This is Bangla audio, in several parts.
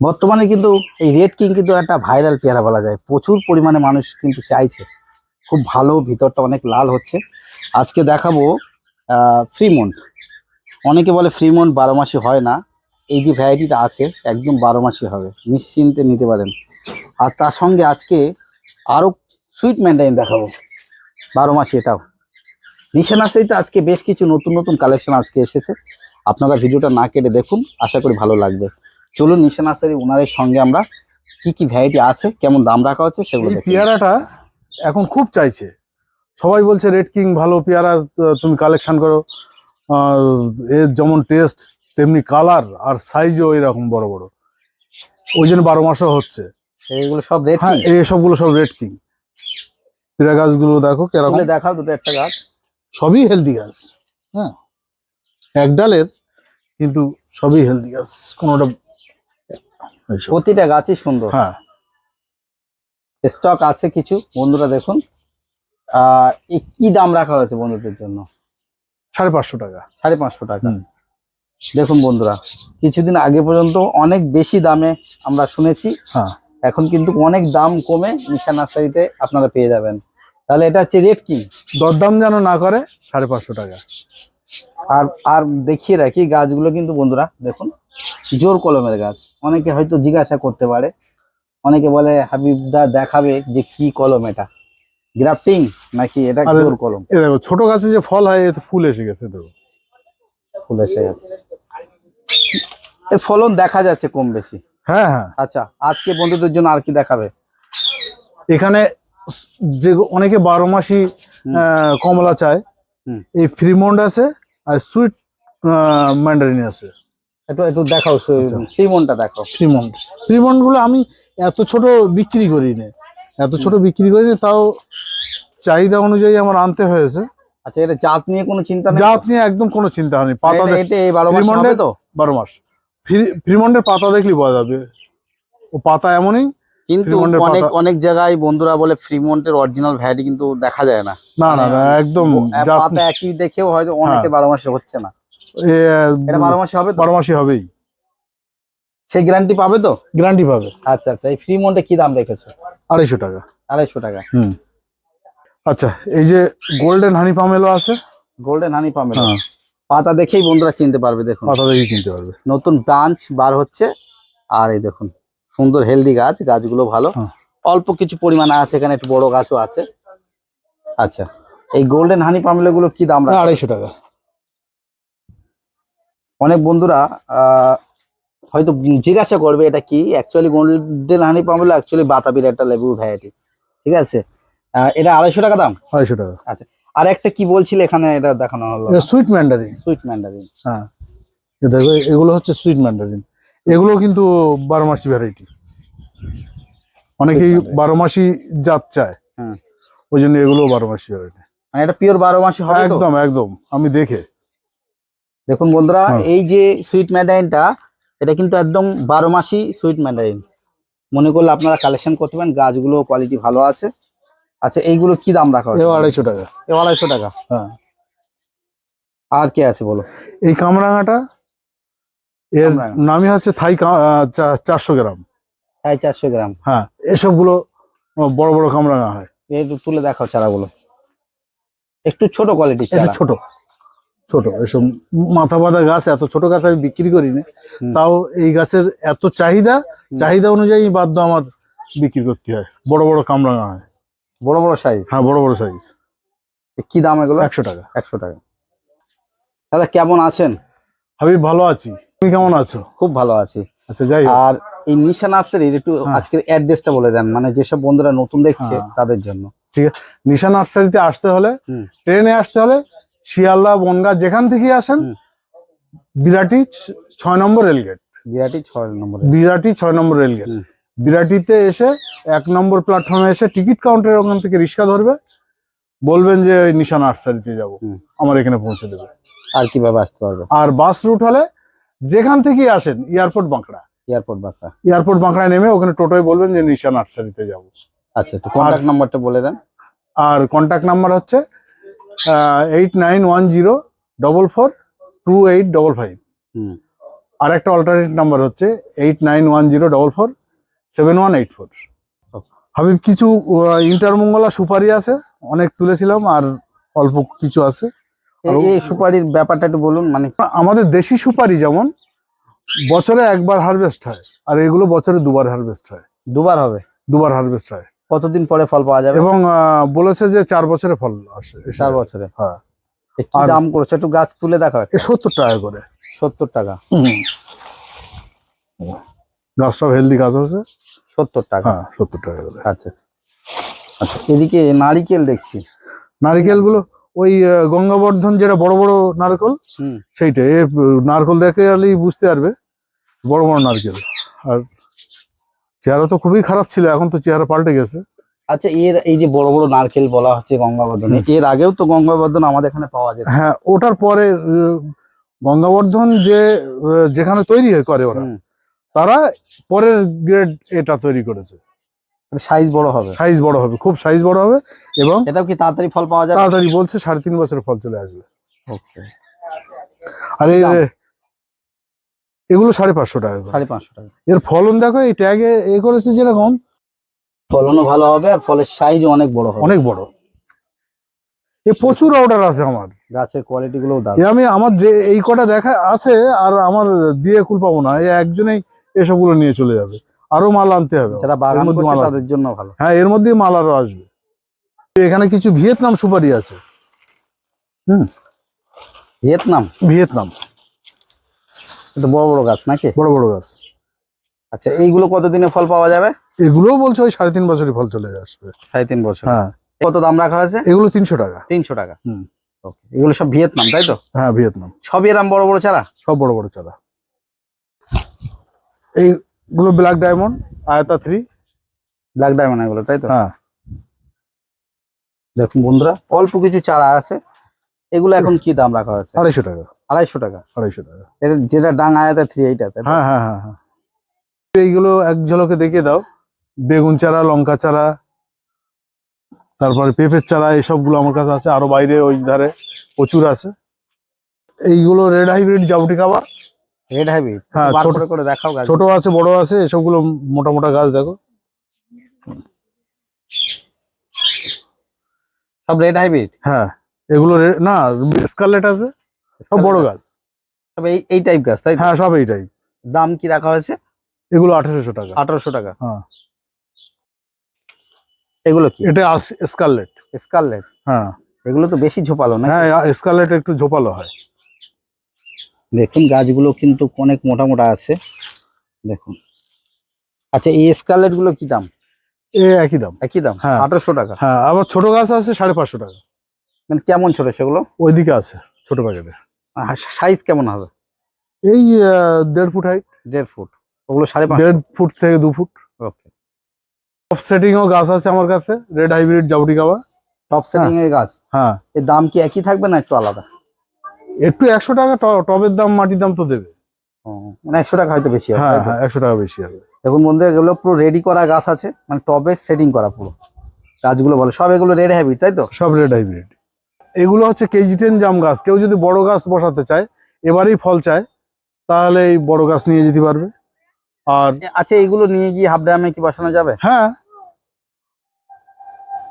বর্তমানে কিন্তু এই রেড কিং কিন্তু একটা ভাইরাল পেয়ারা বলা যায়। প্রচুর পরিমাণে মানুষ কিন্তু চাইছে। খুব ভালো, ভিতরটা অনেক লাল হচ্ছে। আজকে দেখাবো ফ্রিমন্ট অনেকে বলে ফ্রিমন্ট বারো মাসে হয় না। এই যে ভ্যারাইটিটা আছে, একদম বারো মাসে হবে। নিশ্চিন্তে নিতে পারেন। আর তার সঙ্গে আজকে আরও সুইট ম্যান্ডাইন দেখাবো। বারো মাসে এটাও। নিশানাশ্রীতে আজকে বেশ কিছু নতুন নতুন কালেকশন আজকে এসেছে। আপনারা ভিডিওটা না কেটে দেখুন। আশা করি ভালো লাগবে। চলুন নিশা নার্সারি ওনারের সঙ্গে আমরা কি কি ভ্যারাইটি আছে কেমন দাম রাখা হচ্ছে সেগুলো পেয়ারাটা এখন খুব চাইছে। সবাই বলছে রেড কিং ভালো পেয়ারা তুমি কালেকশন করো। এর যেমন টেস্ট তেমনি কালার আর সাইজও এরকম বড় বড়। ওই জন্য বারো মাসও হচ্ছে। এইগুলো সব রেট হ্যাঁ এই সবগুলো সব রেড কিং পেয়ারা গাছগুলো দেখো কীরকম। দেখাও দুটো একটা গাছ। সবই হেলদি গাছ। হ্যাঁ এক ডালের কিন্তু সবই হেলদি গাছ। কোনোটা। প্রতিটা গাছই সুন্দর। হ্যাঁ। স্টক আছে কিছু বন্ধুরা দেখুন। কি দাম রাখা হয়েছে বন্ধুদের জন্য? সাড়ে পাঁচশো টাকা। সাড়ে পাঁচশো টাকা। দেখুন বন্ধুরা কিছুদিন আগে পর্যন্ত অনেক বেশি দামে আমরা শুনেছি। হ্যাঁ। এখন কিন্তু অনেক দাম কমে নিশা নার্সারিতে আপনারা পেয়ে যাবেন। তাহলে এটা হচ্ছে রেট কি? দরদাম যেন না করে সাড়ে পাঁচশো টাকা। আর আর দেখিয়ে রাখি গাছগুলো কিন্তু বন্ধুরা দেখুন। জোর কলমের গাছ। অনেকে হয়তো জিজ্ঞাসা করতে পারে। অনেকে বলে হাবিবদা দেখাবে যে কি কলম এটা। গ্রাফটিং নাকি এটা জোর কলম? দেখো ছোট গাছে যে ফল হয় এতে ফুল এসে গেছে দেখো। ফুল এসে গেছে। এর ফলন দেখা যাচ্ছে কম বেশি। হ্যাঁ হ্যাঁ। আচ্ছা আজকে বন্ধুদের জন্য আর কি দেখাবে? এখানে যে অনেকে বারো মাসি কমলা চায়। এই ফ্রিমন্ড আছে আর সুইট ম্যান্ডারিন আছে। একটু একটু দেখাও আচ্ছা। সিমনটা দেখাও ফ্রিমন্ড ফ্রিমন্ড আমি এত ছোট বিক্রি করি না এত ছোট বিক্রি করি না তাও চাহিদা অনুযায়ী আমার আনতে হয়েছে। আচ্ছা এটা জাত নিয়ে কোনো চিন্তা নেই জাত নিয়ে একদম কোনো চিন্তা হয়নি। পাতা এটা- এই মাস হবে তো? বারো মাস। ফ্রি- ফ্রিমন্ডের পাতা দেখলেই বোঝা যাবে। ও পাতা এমনই কিন্তু অনেক অনেক জায়গায় বন্ধুরা বলে ফ্রিমন্টের অরিজিনাল ভ্যারাইটি কিন্তু দেখা যায় না। না না না একদম পাতা একই দেখেও হয়তো অনেকে হ্যাঁ। বারো মাসে হচ্ছে না। এটা বারো মাসে হবে তো? বারো মাসই হবেই। সেই গ্যারান্টি পাবে তো? গ্যারান্টি পাবে। আচ্ছা আচ্ছা এই ফ্রিমন্টে কি দাম রেখেছো? আড়াইশো টাকা। আড়াইশো টাকা। হুম। আচ্ছা এই যে গোল্ডেন হানি পামেলো আছে? গোল্ডেন হানি হ্যাঁ। পাতা দেখেই বন্ধুরা চিনতে পারবে দেখুন। পাতা দেখে কিনতে পারবে। নতুন ব্রাঞ্চ বার হচ্ছে। আর এই দেখুন সুন্দর হেলদি গাছ গাছগুলো ভালো। হ্যাঁ। অল্প কিছু পরিমাণ আছে এখানে একটু বড় গাছও আছে। আচ্ছা এই গোল্ডেন হানি পামলে গুলো কি দাম রাখা? আড়াইশো টাকা। অনেক বন্ধুরা হয়তো জিজ্ঞাসা করবে এটা কি? Actually golden honey pomelo actually বাতাবির একটা লেবুর ভ্যারাইটি ঠিক আছে? এটা আড়াইশো টাকা দাম? আড়াইশো টাকা। আচ্ছা। আর একটা কি বলছিলে এখানে এটা দেখানো হলো? সুইট ম্যান্ডারিন সুইট ম্যান্ডারিন হ্যাঁ। দেখো এগুলো হচ্ছে সুইট ম্যান্ডারিন এগুলো কিন্তু বারো মাসি ভ্যারাইটি অনেকেই বারো মাসি জাত চায়। হুম। ওই জন্য এগুলো বারো মাসি ভ্যারাইটি মানে এটা পিওর বারো মাসি তো? একদম একদম। আমি দেখে। দেখুন বন্ধুরা হ্যাঁ। এই যে সুইট ম্যান্ডারিনটা এটা কিন্তু একদম বারো মাসই সুইট ম্যান্ডারিন মনে করলে আপনারা কালেকশন করতে পারেন গাছগুলো কোয়ালিটি ভালো আছে। আচ্ছা এইগুলো কি দাম রাখা হয়েছে? আড়াইশো টাকা। এ আড়াইশো টাকা? হ্যাঁ। আর কে আছে বলো? এই কামরাঙাটা এর। নামই হচ্ছে থাই চারশো গ্রাম। সাড়ে চারশো গ্রাম। হ্যাঁ এসবগুলো বড় বড় কামরাঙা হয়। তুলে দেখাও চারাগুলো। একটু ছোট কোয়ালিটি ছোট। ছোট। এসব মাথা বাঁধা গাছ এত ছোট গাছ আমি বিক্রি করি না তাও এই গাছের এত চাহিদা চাহিদা অনুযায়ী বাধ্য আমার বিক্রি করতে হয়। বড় বড় কামরাঙা হয়। বড় বড় সাইজ হ্যাঁ বড় বড় সাইজ কি দাম এগুলো? একশো টাকা। একশো টাকা। দাদা কেমন আছেন? হাবিব ভালো আছি। তুমি কেমন আছো? খুব ভালো আছি। আচ্ছা যাই আর এই নিশা নার্সারির একটু হ্যাঁ। আজকের অ্যাড্রেসটা বলে দেন মানে যেসব বন্ধুরা নতুন দেখছে হ্যাঁ। তাদের জন্য। ঠিক আছে। নিশা নার্সারিতে আসতে হলে ট্রেনে আসতে হলে শিয়ালদা বনগা যেখান থেকে আসেন বিরাটি ছয় নম্বর রেলগেট। বিরাটি ছয় নম্বর বিরাটি ছয় নম্বর রেলগেট। বিরাটিতে এসে এক নম্বর প্ল্যাটফর্মে এসে টিকিট কাউন্টারের ওখান থেকে রিক্সা ধরবে। বলবেন যে ওই নিশা নার্সারিতে যাব। আমার এখানে পৌঁছে দেবে। আর কীভাবে আসতে পারবে? আর বাস রুট হলে যেখান থেকে আসেন এয়ারপোর্ট বাঁকড়া। এয়ারপোর্ট বাসা এয়ারপোর্ট বাঁকড়ায় নেমে ওখানে টোটোয় বলবেন যে নিশা নার্সারিতে যাব। আচ্ছা একটু কন্ট্যাক্ট নাম্বারটা বলে দেন। আর কন্ট্যাক্ট নাম্বার হচ্ছে eight nine one zero double four two eight double five হুম। আর একটা অল্টারনেট নাম্বার হচ্ছে eight nine one zero double four seven one eight four Habib কিছু ইন্টারমঙ্গলা সুপারি আছে অনেক তুলেছিলাম আর অল্প কিছু আছে। এই সুপারির ব্যাপারটা একটু বলুন মানে আমাদের দেশি সুপারি যেমন বছরে একবার হারভেস্ট হয় আর এগুলো বছরে দুবার হারভেস্ট হয়। দুবার হবে। দুবার হারভেস্ট হয়। কতদিন পরে ফল পাওয়া যাবে? এবং বলেছে যে চার বছরে ফল আসে চার বছরে? হ্যাঁ। কি দাম করেছে একটু গাছ তুলে দেখা সত্তর টাকা করে। সত্তর টাকা। গাছটা হেলদি গাছ আছে? সত্তর টাকা। হ্যাঁ সত্তর টাকা করে। আচ্ছা আচ্ছা। আচ্ছা এদিকে নারিকেল দেখছি। নারকেলগুলো ওই গঙ্গাবর্ধন যেটা বড় বড় নারকেল হুম। সেইটা এ নারকেল দেখে বুঝতে পারবে। বড় বড় নারকেল। আর চেহারা তো খুবই খারাপ ছিল এখন তো চেহারা পাল্টে গেছে। আচ্ছা এর এই যে বড় বড় নারকেল বলা হচ্ছে গঙ্গাবর্ধন এর আগেও তো গঙ্গাবর্ধন আমাদের এখানে পাওয়া যায় হ্যাঁ ওটার পরে গঙ্গাবর্ধন যে যেখানে তৈরি হয় করে ওরা তারা পরের গ্রেড এটা তৈরি করেছে। সাইজ বড় হবে। সাইজ বড় হবে খুব সাইজ বড় হবে এবং এটাও কি তাড়াতাড়ি ফল পাওয়া যাবে? তাড়াতাড়ি বলছে সাড়ে তিন বছরের ফল চলে আসবে। ওকে আর এই? এগুলো সাড়ে পাঁচশো টাকা সাড়ে পাঁচশো টাকা। এর ফলন দেখো এই ট্যাগে এ করেছে যেরকম? ফলনও ভালো হবে আর ফলের সাইজ অনেক বড় হবে। অনেক বড়। এ প্রচুর অর্ডার আছে আমার। গাছের কোয়ালিটি দাম আমি আমার যে এই কটা দেখা আছে আর আমার দিয়ে কুল পাবো না। একজনেই এসবগুলো নিয়ে চলে যাবে। আরও মাল আনতে হবে। যারা বাগান মধ্যে করছে তাদের জন্য ভালো। হ্যাঁ এর মধ্যে মাল আরও আসবে। এখানে কিছু ভিয়েতনাম সুপারি আছে। হুম। ভিয়েতনাম? ভিয়েতনাম। বড় বড় গাছ নাকি? বড় বড় গাছ। আচ্ছা এইগুলো কতদিনে ফল পাওয়া যাবে? এগুলোও বলছে ওই সাড়ে তিন বছরই ফল চলে আসবে। সাড়ে তিন বছর। হ্যাঁ। কত দাম রাখা হয়েছে? এগুলো তিনশো টাকা। তিনশো টাকা। হুম। ওকে এগুলো সব ভিয়েতনাম তাই তো? হ্যাঁ ভিয়েতনাম। সবই এরম বড় বড় চারা? সব বড় বড় চারা। এইগুলো ব্ল্যাক ডায়মন্ড আয়তা থ্রি। ব্ল্যাক ডায়মন্ড এগুলো তাই তো? হ্যাঁ। দেখুন বন্ধুরা অল্প কিছু চারা আছে। এগুলো এখন কি দাম রাখা হয়েছে? আড়াইশো টাকা। আড়াইশো টাকা। আড়াইশো টাকা। এটা যেটা ডাং আয়াতে থ্রি এইটা তাই হ্যাঁ হ্যাঁ হ্যাঁ হ্যাঁ। এইগুলো এক ঝলকে দেখিয়ে দাও। বেগুন চারা লঙ্কা চারা তারপরে পেঁপের চারা এইসবগুলো আমার কাছে আছে। আরও বাইরে ওই ধারে প্রচুর আছে। এইগুলো রেড হাইব্রিড জাউটি খাবার। রেড হাইব্রিড হ্যাঁ, ছোট- করে দেখাও গাছ। ছোট আছে বড় আছে এসবগুলো মোটা মোটা গাছ দেখো। সব রেড হাইব্রিড হ্যাঁ এগুলো না স্কারলেট আছে। সব বড় গাছ। সব এই এই টাইপ গাছ তাই হ্যাঁ সব এইটাই দাম কি রাখা হয়েছে? এগুলো আঠেরোশো টাকা। আঠারোশো টাকা। হ্যাঁ। এগুলো কি? এটা স্কারলেট। স্কারলেট? হ্যাঁ। এগুলো তো বেশি ঝোপালো না হ্যাঁ স্কারলেট একটু ঝোপালো হয়। দেখুন গাছগুলো কিন্তু অনেক মোটা মোটা আছে। দেখুন। আচ্ছা এই স্কারলেটগুলো কি দাম? এ একই দাম। একই দাম? হ্যাঁ। আঠারোশো টাকা। হ্যাঁ আবার ছোট গাছ আছে সাড়ে পাঁচশো টাকা। মানে কেমন ছোট সেগুলো? ওইদিকে আছে ছোট প্যাকেটে সাইজ কেমন হবে? এই দেড় ফুট হাইট দেড় ফুট। ওগুলো সাড়ে পাঁচ দেড় ফুট? থেকে দু ফুট। ওকে অফ সেটিং ও গাছ আছে আমার কাছে রেড হাইব্রিড জাউটি গাবা টপ সেটিং এর গাছ? হ্যাঁ। এর দাম কি একই থাকবে না একটু আলাদা? একটু একশো টাকা টবের দাম মাটির দাম তো দেবে। মানে একশো টাকা হয়তো বেশি হবে হ্যাঁ হ্যাঁ একশো টাকা বেশি হবে। দেখুন বন্ধু এগুলো পুরো রেডি করা গাছ আছে মানে টবে সেটিং করা পুরো। গাছগুলো বলে সব এগুলো রেড হ্যাবিট তাই তো? সব রেড হাইব্রিড এগুলো হচ্ছে কেজি টেন জাম গাছ। কেউ যদি বড় গাছ বসাতে চায় এবারেই ফল চায় তাহলে এই বড় গাছ নিয়ে যেতে পারবে। আর আচ্ছা এগুলো নিয়ে গিয়ে হাফ ড্রামে কি বসানো যাবে? হ্যাঁ।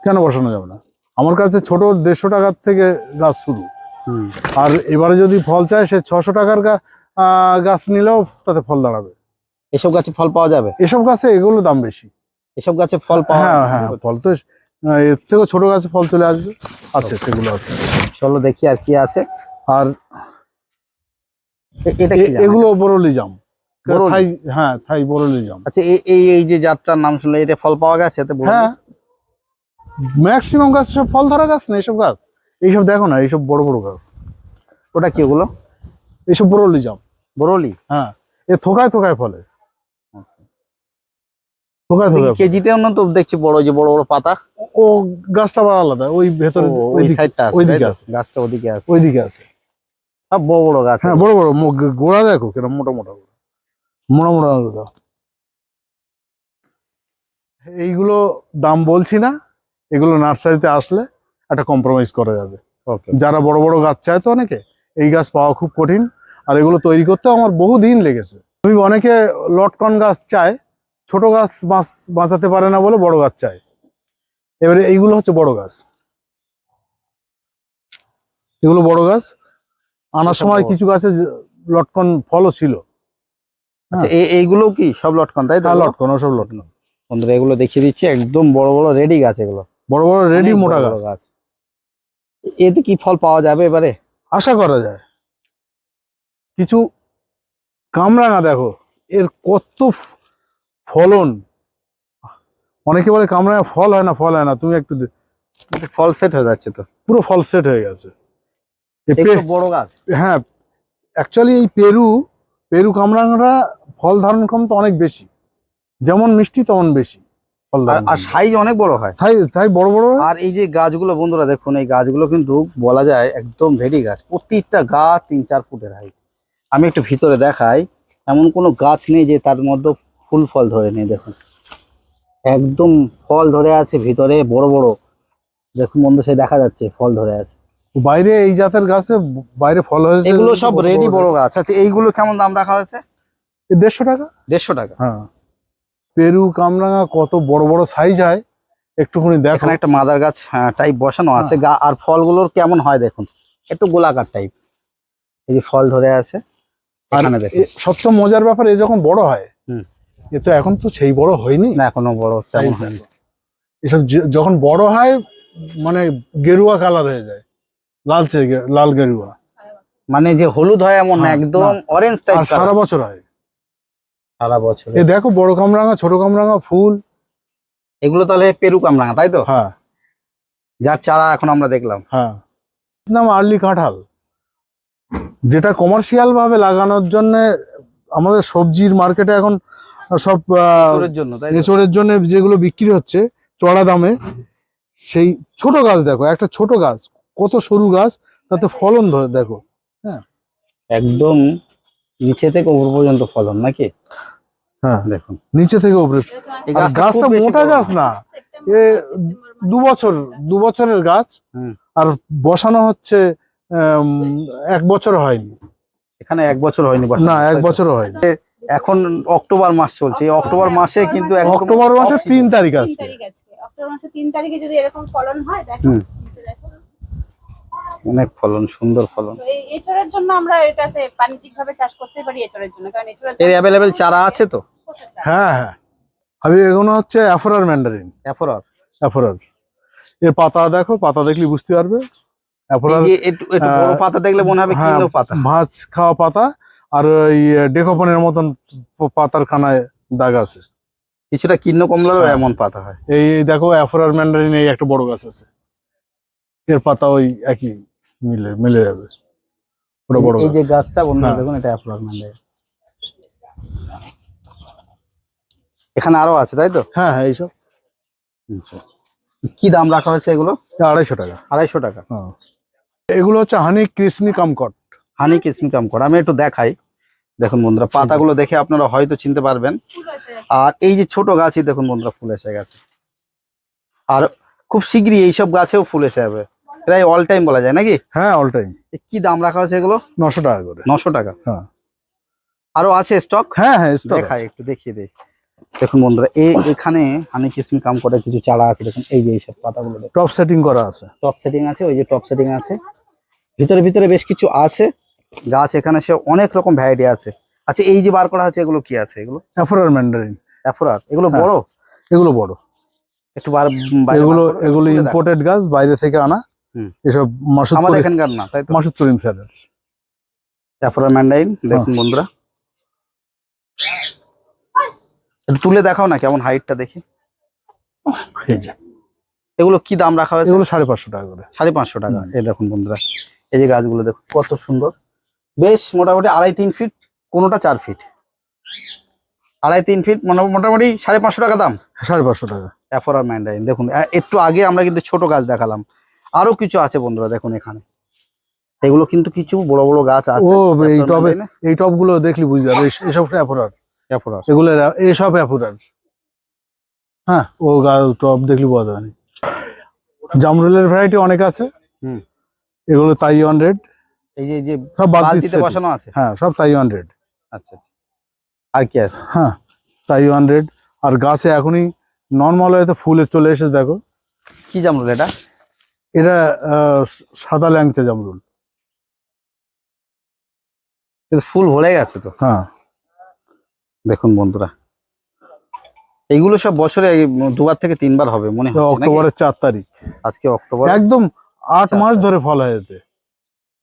কেন বসানো যাবে না? আমার কাছে ছোট দেড়শো টাকার থেকে গাছ শুরু। আর এবারে যদি ফল চায় সে ছশো টাকার গাছ নিলেও তাতে ফল দাঁড়াবে। এসব গাছে ফল পাওয়া যাবে? এসব গাছে এগুলো দাম বেশি। এসব গাছে ফল পাওয়া হ্যাঁ হ্যাঁ ফল তো এর থেকেও ছোট গাছে ফল চলে আসবে। আছে সেগুলো আছে। চলো দেখি আর কি আছে। আর এটা? এগুলো বরলি জাম। থাই হ্যাঁ থাই বরলি জাম। আচ্ছা এই এই যে নাম শুনলে এটা ফল পাওয়া গেছে এতে হ্যাঁ। ম্যাক্সিমাম গাছ সব ফল ধরা গাছ না এইসব গাছ? এইসব দেখো না এইসব বড় বড় গাছ। ওটা কি ওগুলো এইসব বরলি জাম। বরলি? হ্যাঁ এ থোকায় থোকায় ফলে। ফলে। কেজিতেও তো দেখছি বড় যে বড় বড় পাতা। ও গাছটা আবার আলাদা ওই ভেতরে ওই ওইদিকে সাইডটা আছে ওইদিকে আছে। গাছটা ওদিকে আছে। ওইদিকে আছে। সব বড় বড় গাছ হ্যাঁ বড় বড় গোড়া দেখো মোটা মোটা মোটা মোটা গোড়া। এইগুলো দাম বলছি না এগুলো নার্সারিতে আসলে একটা কম্প্রোমাইজ করা যাবে। যারা বড় বড় গাছ চায় তো অনেকে এই গাছ পাওয়া খুব কঠিন। আর এগুলো তৈরি করতে আমার বহু দিন লেগেছে। তুমি অনেকে লটকন গাছ চায় ছোট গাছ বাঁচ- বাঁচাতে পারে না বলে বড় গাছ চায়। এবারে এইগুলো হচ্ছে বড় গাছ। এগুলো বড় গাছ। আনার সময় কিছু গাছে লটকন ফলও ছিল। আচ্ছা এই এইগুলো কি সব লটকন তাই তো? হ্যাঁ লটকন ওসব লটকন। বন্ধুরা এগুলো দেখিয়ে দিচ্ছি একদম বড় বড় রেডি গাছ এগুলো। বড় বড় রেডি মোটা গাছ। এতে কি ফল পাওয়া যাবে এবারে? আশা করা যায়। কিছু কামরাঙা দেখো এর কত ফলন? অনেকে বলে কামরাঙা ফল হয় না ফল হয় না তুমি একটু ফল সেট হয়ে যাচ্ছে তো। পুরো ফল সেট হয়ে গেছে। বড় গাছ। হ্যাঁ অ্যাকচুয়ালি এই পেরু পেরু কামরাঙাটা ফল ধারণ ক্ষমতা অনেক বেশি। যেমন মিষ্টি তেমন বেশি ফল আর- সাইজ অনেক বড় হয়। সাইজ তাই বড় বড়। আর এই যে গাছগুলো বন্ধুরা দেখুন এই গাছগুলো কিন্তু বলা যায় একদম ভেরি গাছ। প্রত্যেকটা গাছ তিন চার ফুটের হাইট আমি একটু ভিতরে দেখাই এমন কোনো গাছ নেই যে তার মধ্যে ফুল ফল ধরে নেই দেখুন। একদম ফল ধরে আছে ভিতরে বড় বড়। দেখুন বন্ধু সে দেখা যাচ্ছে ফল ধরে আছে। বাইরে এই জাতের গাছে বাইরে ফল হয়েছে। এগুলো সব রেডি বড় গাছ। আচ্ছা এইগুলো কেমন দাম রাখা হয়েছে? দেড়শো টাকা। দেড়শো টাকা। হ্যাঁ। পেরু কামরাঙা কত বড় বড় সাইজ হয় একটুখানি দেখো। একটা মাদার গাছ টাইপ বসানো আছে। গা- আর ফলগুলোর কেমন হয় দেখুন। একটু গোলাকার টাইপ এই যে ফল ধরে আছে সবচেয়ে মজার ব্যাপার এ যখন বড় হয় হুম। এ তো এখন তো সেই বড় হয়নি? না এখনও বড় তেমন হয়নি। এসব যখন বড় হয় মানে গেরুয়া কালার হয়ে যায়। লালচে লাল গেরুয়া। মানে যে হলুদ হয় এমন একদম অরেঞ্জ টাইপ সারা বছর হয়। সারা বছর। এ দেখো বড় কামরাঙা ছোট কামরাঙা ফুল। এগুলো তাহলে পেরু কামরাঙা তাই তো? হ্যাঁ। যার চারা এখন আমরা দেখলাম। হ্যাঁ। নাম আর্লি কাঁঠাল। যেটা কমার্শিয়াল ভাবে লাগানোর জন্য আমাদের সবজির মার্কেটে এখন সব? এঁচড়ের জন্য যেগুলো বিক্রি হচ্ছে চড়া দামে সেই ছোট গাছ দেখো একটা ছোট গাছ কত সরু গাছ তাতে ফলন ধরে দেখো। হ্যাঁ। একদম নিচে থেকে উপর পর্যন্ত ফলন নাকি? হ্যাঁ। দেখুন। নিচে থেকে উপরে। গাছটা মোটা গাছ না। এ দু বছর দু বছরের গাছ। হুম। আর বসানো হচ্ছে এক বছর হয়নি। এখানে এক বছর হয়নি বসানো, না এক? বছরও হয়নি। এখন অক্টোবর মাস চলছে। এই অক্টোবর মাসে কিন্তু একদম অক্টোবর মাসের তিন তারিখ আছে অক্টোবর মাসে তিন তারিখে যদি এরকম ফলন হয় দেখো। অনেক ফলন সুন্দর ফলন। এই এচড়ের জন্য আমরা এটাতে বাণিজ্যিক ভাবে চাষ করতে পারি এচড়ের জন্য কারণ এচড়ের এর অ্যাভেলেবেল চারা আছে তো? হ্যাঁ হ্যাঁ। আমি এগুলো হচ্ছে অ্যাফোরার ম্যান্ডারিন। অ্যাফোরার? অ্যাফোরার। এর পাতা দেখো পাতা দেখলে বুঝতে পারবে। অ্যাফোরার এই একটু একটু বড় পাতা দেখলে মনে হবে হ্যাঁ, কিলো পাতা। ভাঁজ খাওয়া পাতা। আর ওই ডেকোপনের মতন পাতার খানায় দাগ আছে। কিছুটা কিন্ন কমলারও হ্যাঁ। এমন পাতা হয়। এই দেখো অ্যাফোরার ম্যান্ডারিন এই একটা বড় গাছ আছে। এর পাতা ওই একই মিলে মিলে যাবে। ওটা বড় এই যে গাছটা বন্ধুরা হ্যাঁ। দেখুন এটা অ্যাফোরার মানে এখানে আরও আছে তাই তো? হ্যাঁ হ্যাঁ এইসব। আচ্ছা। কি দাম রাখা হয়েছে এগুলো? আড়াইশো টাকা। আড়াইশো টাকা। হ্যাঁ। এগুলো হচ্ছে হানি ক্রিসমি কামকট। হানি কিসমি কাম করা। আমি একটু দেখাই। দেখুন বন্ধুরা পাতাগুলো দেখে আপনারা হয়তো চিনতে পারবেন। আর এই যে ছোট গাছই দেখুন বন্ধুরা ফুল এসে গেছে। আর খুব শীঘ্রই এইসব গাছেও ফুল এসে যাবে। প্রায় অল টাইম বলা যায় নাকি? হ্যাঁ অল টাইম কি দাম রাখা হয়েছে এগুলো? নশো টাকা করে। নশো টাকা। হ্যাঁ। আরও আছে স্টক হ্যাঁ হ্যাঁ দেখাই একটু দেখিয়ে দেই। দেখুন বন্ধুরা এই এখানে হানি কিসমি কাম করে কিছু চারা আছে। দেখুন এই যে এইসব পাতাগুলো টপ সেটিং করা আছে। টপ সেটিং আছে ওই যে টপ সেটিং আছে। ভিতরে ভিতরে বেশ কিছু আছে। গাছ এখানে সে অনেক রকম ভ্যারাইটি আছে। আচ্ছা এই যে বার করা আছে এগুলো কি আছে? এগুলো? অ্যাফোরার ম্যান্ডারিন অ্যাফোরার এগুলো হ্যাঁ, বড়? এগুলো বড়। একটু বার এগুলো এগুলো ইম্পোর্টেড গাছ বাইরে থেকে আনা। হুম। এসব মাসুদ আমাদের এখানকার না তাই তো? মাসুদ করিম স্যারের অ্যাফোরার ম্যান্ডাইন দেখুন। বন্ধুরা। একটু তুলে দেখাও না কেমন হাইটটা দেখি। এগুলো কি দাম রাখা হয়েছে? এগুলো সাড়ে পাঁচশো টাকা করে। সাড়ে পাঁচশো টাকা। এই দেখুন বন্ধুরা এই যে গাছগুলো দেখুন কত সুন্দর। বেশ মোটামুটি আড়াই তিন ফিট কোনোটা চার ফিট আড়াই তিন ফিট মোটামুটি সাড়ে পাঁচশো টাকা দাম। সাড়ে পাঁচশো টাকা। অ্যাফোরার ম্যান্ডাইন দেখুন একটু আগে আমরা কিন্তু ছোট গাছ দেখালাম। আরও কিছু আছে বন্ধুরা দেখুন এখানে। এগুলো কিন্তু কিছু বড় বড় গাছ আছে। ও এই টবে এই টবগুলো দেখলি বুঝতে পারবে এসব অ্যাফোরার Aphora। এগুলো এইসব অ্যাফোরার হ্যাঁ ও গা- টব দেখলি বোঝা জামরুলের ভ্যারাইটি অনেক আছে। হুম। এগুলো তাইওয়ান রেড এই যে যে সব বালতিতে বসানো আছে? হ্যাঁ সব তাইওয়ান রেড আচ্ছা আচ্ছা। আর কি আছে? হ্যাঁ তাইওয়ান রেড আর গাছে এখনই নর্মাল হয়তো ফুলে চলে এসে দেখো। কি জামরুল এটা? এটা সাদা ল্যাংচা জামরুল। ফুল ভরে গেছে তো। হ্যাঁ। দেখুন বন্ধুরা। এইগুলো সব বছরে দুবার থেকে তিনবার হবে মনে হয় অক্টোবরের চার তারিখ। আজকে অক্টোবর। একদম আট মাস ধরে ফল হয় এতে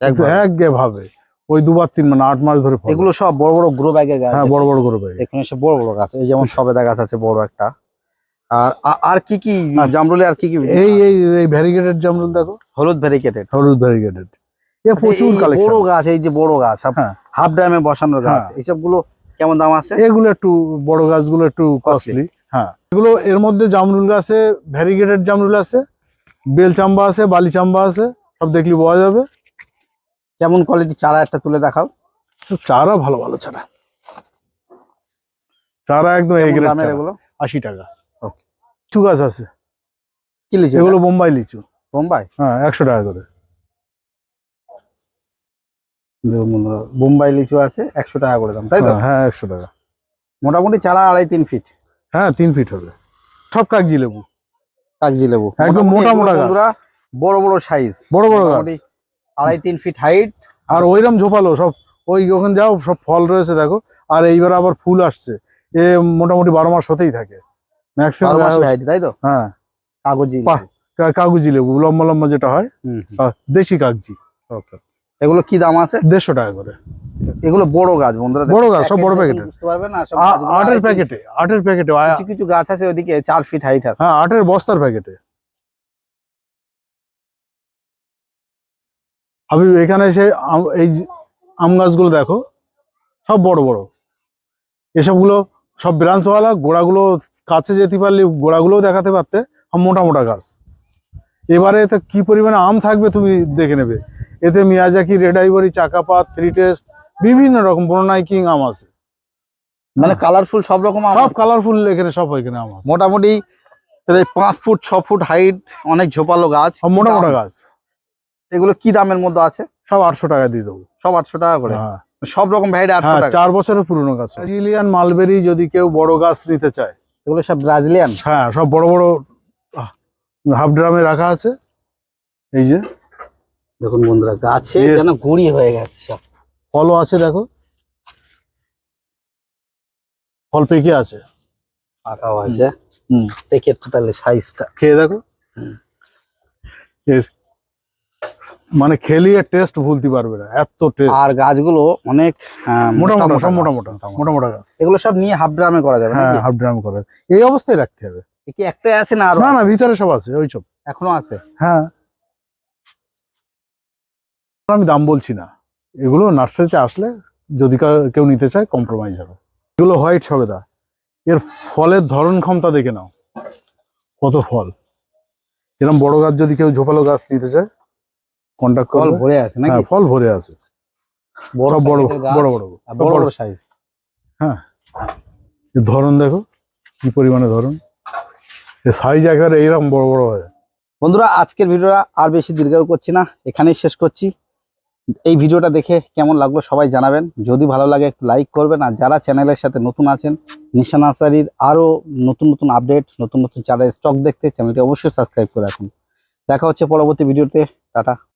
একবার। এক ভাবে ওই দুবার তিন মানে আট মাস ধরে এগুলো সব বড় বড় গ্রো ব্যাগের গাছ। হ্যাঁ বড় বড় করে পাই এখানে সব বড় বড় গাছ। এই যেমন সবেদা গাছ আছে বড় একটা। আর আর কি কি আর- জামরুলে আর কি কি এই এই এই ভ্যারিগেটেড জামরুল দেখো। হলুদ ভেরিকেটেড হলুদ ভ্যারিগেটেড এ প্রচুর বড় গাছ এই যে বড় গাছ হ্যাঁ। হাফ ড্রামে বসানোর গাছ। হ্যাঁ। এইসবগুলো কেমন দাম আছে? এগুলো একটু বড় গাছগুলো একটু কস্টলি হ্যাঁ। এগুলো এর মধ্যে জামরুল আছে ভ্যারিগেটেড জামরুল আছে বেল চাম্বা আছে বালি চাম্বা আছে সব দেখলি পাওয়া যাবে। কেমন কোয়ালিটি চারা একটা তুলে দেখাও? চারা ভালো ভালো চারা। চারা একদম এগুলো? আশি টাকা. লিচু গাছ আছে। কি লিচু এগুলো বোম্বাই লিচু। বোম্বাই? হ্যাঁ একশো টাকা করে। বোম্বাই লিচু আছে একশো টাকা করে দাম তাই তো? হ্যাঁ, হ্যাঁ একশো টাকা। মোটামুটি চারা আড়াই তিন ফিট হ্যাঁ তিন ফিট হবে। সব কাগজি লেবু। কাগজি লেবু। একদম মোটা মোটা বড় বড় সাইজ বড় বড় মোটামুটি আড়াই তিন ফিট হাইট আর ওইরকম ঝোপালো সব ওই ওখানে যাও সব ফল রয়েছে দেখো। আর এইবার আবার ফুল আসছে। এ মোটামুটি বারো মাস হতেই থাকে। ম্যাক্সিমাম হাইট তাই তো? হ্যাঁ। কাগজি। কাগজি লেবু লম্বা লম্বা যেটা হয় দেশি কাগজি। ওকে এগুলো কি দাম আছে? দেড়শো টাকা করে। এগুলো বড় গাছ বন্ধুরা। বড় গাছ, সব বড় গাছগুলো আটের প্যাকেটে আটের প্যাকেটে কিছু কিছু গাছ আছে ওদিকে চার ফিট হাইট আছে। হ্যাঁ আটের বস্তার প্যাকেটে আমি এখানে এসে আম- এই আম গাছগুলো দেখো সব বড় বড়। এসবগুলো সব ব্রাঞ্চওয়ালা গোড়াগুলো কাছে যেতে পারলে গোড়াগুলোও দেখাতে পারতে সব মোটা মোটা গাছ। এবারে এতে কি পরিমাণে আম থাকবে তুমি দেখে নেবে। এতে মিয়াজাকি রেড আইভরি চাকাপাত থ্রি টেস্ট বিভিন্ন রকম বননাই কিং আম আছে। মানে কালারফুল সব রকম সব কালারফুল এখানে সব এখানে আম মোটামুটি পাঁচ ফুট ছ ফুট হাইট অনেক ঝোপালো গাছ। সব মোটা মোটা গাছ। এগুলো কি দামের মধ্যে আছে? সব আটশো টাকা দিয়ে দেবো। সব আটশো টাকা করে? হ্যাঁ। সব রকম ভ্যারাইটি আটশো হ্যাঁ টাকা? চার বছরের পুরনো গাছ। ব্রাজিলিয়ান মালবেরি যদি কেউ বড় গাছ নিতে চায়। এগুলো সব ব্রাজিলিয়ান হ্যাঁ সব বড় বড় হাফ ড্রামে রাখা আছে। এই যে। দেখুন বন্ধুরা গাছে যেন গুড়ি হয়ে গেছে সব। ফলও আছে দেখো। ফল পেকে আছে। পাকাও আছে। হুম। একটু তাহলে সাইজটা খেয়ে দেখো। হুম। এর মানে খেলিয়ে টেস্ট ভুলতে পারবে না এত টেস্ট আর গাছগুলো অনেক মোটা মোটা গাছ, মোটা মোটা মোটা মোটা গাছ। এগুলো সব নিয়ে হাফ ড্রামে করা যাবে হ্যাঁ হাফ ড্রাম করে। এই অবস্থায় রাখতে হবে। কি একটাই আছে না আরও না না ভিতরে সব আছে ওই সব। এখনও আছে? হ্যাঁ। আমি দাম বলছি না। এগুলো নার্সারিতে আসলে যদি কেউ নিতে চায় কম্প্রোমাইজ হবে। এগুলো হোয়াইট সবেদা এর ফলের ধরন ক্ষমতা দেখে নাও। কত ফল। এরকম বড় গাছ যদি কেউ ঝোপালো গাছ নিতে চায় কন্ট্যাক্ট ফল ভরে আছে নাকি? হ্যাঁ ফল ভরে আছে। বড় বড় বড় বড় বড়। বড় সাইজ। এর ধরন দেখো কি পরিমাণে ধরন। সাইজ একেবারে এইরকম বড় বড় হয় বন্ধুরা আজকের ভিডিওটা আর বেশি দীর্ঘায়ু করছি না। এখানেই শেষ করছি। এই ভিডিওটা দেখে কেমন লাগল সবাই জানাবেন। যদি ভালো লাগে একটু লাইক করবেন। আর যারা চ্যানেলের সাথে নতুন আছেন নিশা নার্সারির আরও নতুন নতুন আপডেট নতুন নতুন চারা স্টক দেখতে চ্যানেলটি অবশ্যই সাবস্ক্রাইব করে রাখুন। দেখা হচ্ছে পরবর্তী ভিডিওতে। টাটা।